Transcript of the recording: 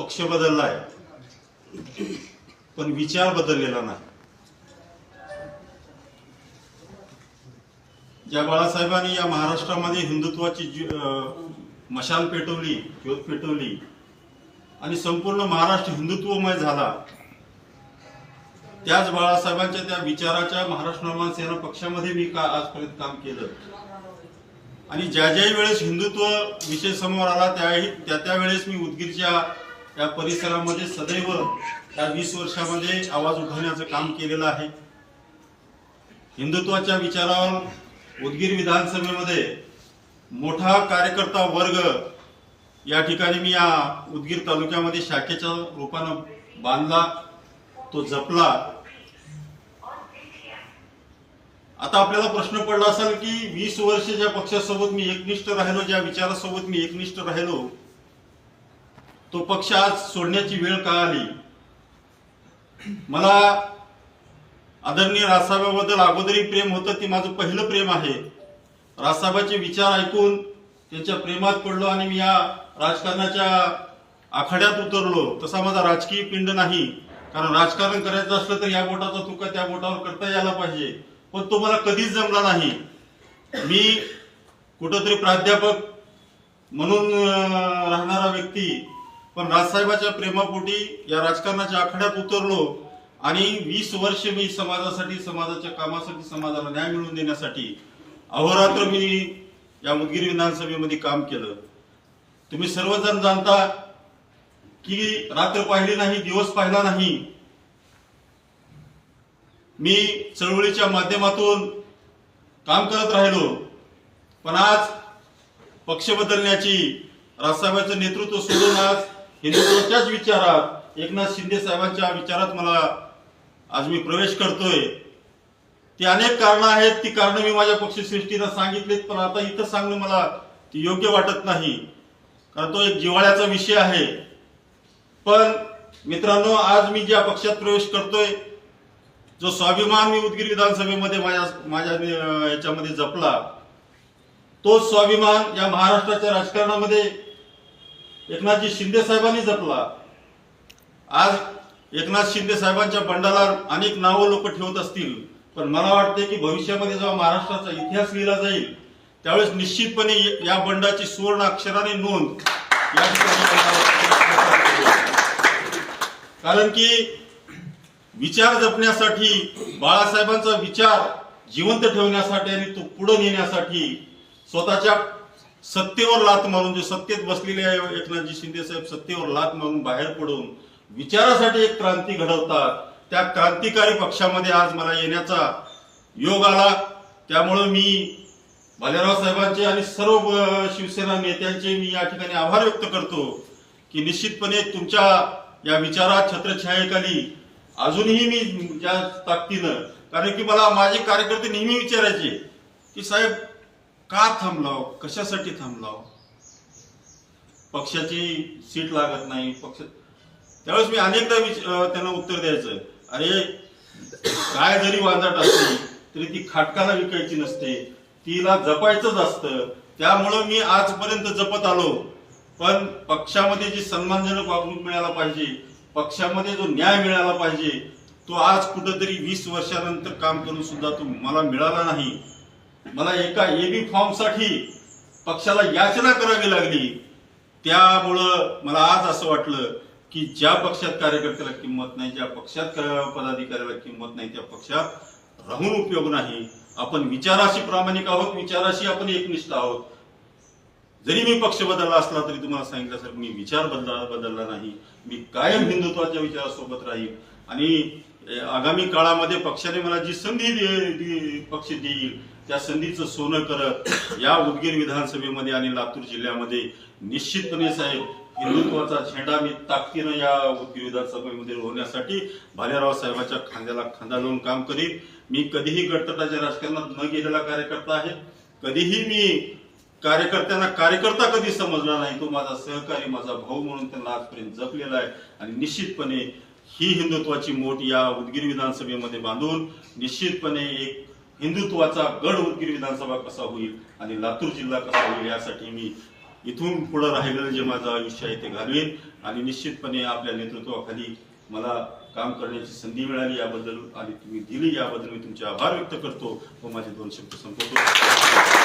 पक्ष बदललाय. पण विचार बदललेला नाही. ज्या बाळासाहेबांनी या महाराष्ट्रामध्ये हिंदुत्वाची मशाल पेटवली ज्योत पेटवली आणि संपूर्ण महाराष्ट्र हिंदुत्वमय झाला त्याच बाळासाहेबांच्या त्या विचाराच्या महाराष्ट्र निर्माण सेना पक्षामध्ये मी का आजपर्यंत काम केलं? आणि ज्या ज्याही वेळेस हिंदुत्व विषय समोर आला त्याही त्या त्यावेळेस मी उदगीरच्या या परिसरामध्ये सदैव त्या वीस वर्षामध्ये आवाज उठवण्याचं काम केलेलं आहे. हिंदुत्वाच्या विचारावर उदगीर विधानसभेमध्ये मोठा कार्यकर्ता वर्ग या ठिकाणी मी या उदगीर तालुक्यामध्ये शाखेच्या रूपानं बांधला तो जपला. आता आपल्याला प्रश्न पडला असेल की वीस वर्ष ज्या पक्षासोबत मी एकनिष्ठ राहिलो ज्या विचारासोबत मी एकनिष्ठ राहिलो तो पक्ष आज सोडण्याची वेळ का आली? मला आदरणीय राजसाहेबाबद्दल अगोदरही प्रेम होतं ते माझं पहिलं प्रेम आहे. राजसाहेबाचे विचार ऐकून त्यांच्या प्रेमात पडलो आणि मी या राजकारणाच्या आखाड्यात उतरलो. तसा माझा राजकीय पिंड नाही. कारण राजकारण करायचं असलं तर या बोटाचा तुका त्या बोटावर करता यायला पाहिजे. पण तो मला कधीच जमला नाही. मी कुठंतरी प्राध्यापक म्हणून राहणारा व्यक्ती पण राजसाहेबाच्या प्रेमापोटी या राजकारणाच्या आखाड्यात उतरलो आणि वीस वर्ष मी समाजासाठी समाजाच्या कामासाठी समाजाला न्याय मिळवून देण्यासाठी अहोरात्र मी या उदगीर विधानसभेमध्ये काम केलं. तुम्ही सर्वजण जाणता की रात्र पाहिली नाही दिवस पाहिला नाही. मी चळवळीच्या माध्यमातून काम करत राहिलो. पण आज पक्ष बदलण्याची राजसाहेबांचं नेतृत्व सोडून आज हिंदुत्वाच्याच विचारात एकनाथ शिंदे साहेबांच्या विचारात मला आज मी प्रवेश करतोय. ती अनेक कारणं आहेत ती कारणं मी माझ्या पक्षश्रेष्ठीनं सांगितलीत पण आता इथं सांगणं मला ती योग्य वाटत नाही. कारण तो एक जिव्हाळ्याचा विषय आहे. पण मित्रांनो आज मी ज्या पक्षात प्रवेश करतोय जो स्वाभिमान मी उदगीर विधानसभेमध्ये माझ्या माझ्या याच्यामध्ये जपला तो स्वाभिमान या महाराष्ट्राच्या राजकारणामध्ये एकनाथजी शिंदे साहेबांनी जपला. आज एकनाथ शिंदे साहेबांच्या बंडाला अनेक नावं लोक ठेवत असतील पण मला वाटते की भविष्यामध्ये जेव्हा महाराष्ट्राचा इतिहास लिहिला जाईल त्यावेळेस निश्चितपणे या बंडाची सुवर्ण अक्षराने नोंद या ठिकाणी कारण की विचार जपण्यासाठी बाळासाहेबांचा विचार जिवंत ठेवण्यासाठी आणि तो पुढे नेण्यासाठी स्वतःच्या सत्तेवर लात मारून जे सत्तेत बसलेले आहे एकनाथजी शिंदे साहेब सत्तेवर लात मारून बाहेर पडून विचारासाठी एक क्रांती घडवतात. त्या क्रांतिकारी पक्षामध्ये आज मला येण्याचा योग आला. त्यामुळं मी भालेराव साहेबांचे आणि सर्व शिवसेना नेत्यांचे मी या ठिकाणी आभार व्यक्त करतो की निश्चितपणे तुमच्या या विचारात छत्रछायेखाली अजूनही मी ज्या ताकदीनं कारण की मला माझे कार्यकर्ते नेहमी विचारायचे की साहेब का थांबलाव? कशासाठी थांबलाव? पक्षाची सीट लागत नाही. पक्ष त्यावेळेस मी अनेकदा त्यांना उत्तर द्यायचं. अरे काय जरी वांजाट असली तरी ती खाटकाला विकायची नसते. तिला जपायचंच असतं. त्यामुळं मी आजपर्यंत जपत आलो. पण पक्षामध्ये जी सन्मानजनक वागणूक मिळायला पाहिजे पक्षामध्ये जो न्याय मिळाला पाहिजे तो आज कुठंतरी वीस वर्षानंतर काम करून सुद्धा तो मला मिळाला नाही. मला एका एबी फॉर्मसाठी पक्षाला याचना करावी लागली. त्यामुळं मला आज असं वाटलं की ज्या पक्षात कार्यकर्त्याला किंमत नाही ज्या पक्षात पदाधिकाऱ्याला किंमत नाही त्या पक्षात राहून उपयोग नाही. आपण विचाराशी प्रामाणिक आहोत विचाराशी आपण एकनिष्ठ आहोत. जरी मी पक्ष बदलला असला तरी तुम्हाला सांगितल्यासारखं मी विचार बदला बदलला नाही. मी कायम हिंदुत्वाच्या विचारासोबत राहील आणि आगामी काळामध्ये पक्षाने मला जी संधी पक्ष देईल त्या संधीचं सोनं करत या उदगीर विधानसभेमध्ये आणि लातूर जिल्ह्यामध्ये निश्चितपणे साहेब हिंदुत्वाचा झेंडा मी ताकदीनं या उदगीर विधानसभेमध्ये रोवण्यासाठी भालेराव साहेबाच्या खांद्याला खांदा लावून काम करीन. मी कधीही गटतटाच्या राजकारणात न गेलेला कार्यकर्ता आहे. कधीही मी कार्यकर्त्यांना कार्यकर्ता कधी समजला नाही तो माझा सहकारी माझा भाऊ म्हणून त्यांना आजपर्यंत जपलेला आहे. आणि निश्चितपणे ही हिंदुत्वाची मोठ या उदगीर विधानसभेमध्ये बांधून निश्चितपणे एक हिंदुत्वाचा गड उदगीर विधानसभा कसा होईल आणि लातूर जिल्हा कसा होईल यासाठी मी इथून पुढं राहिलेलं जे माझं आयुष्य आहे ते घालवीन आणि निश्चितपणे आपल्या नेतृत्वाखाली मला काम करण्याची संधी मिळाली याबद्दल आणि तुम्ही दिली याबद्दल मी तुमचे आभार व्यक्त करतो व माझे दोन शब्द संपवतो.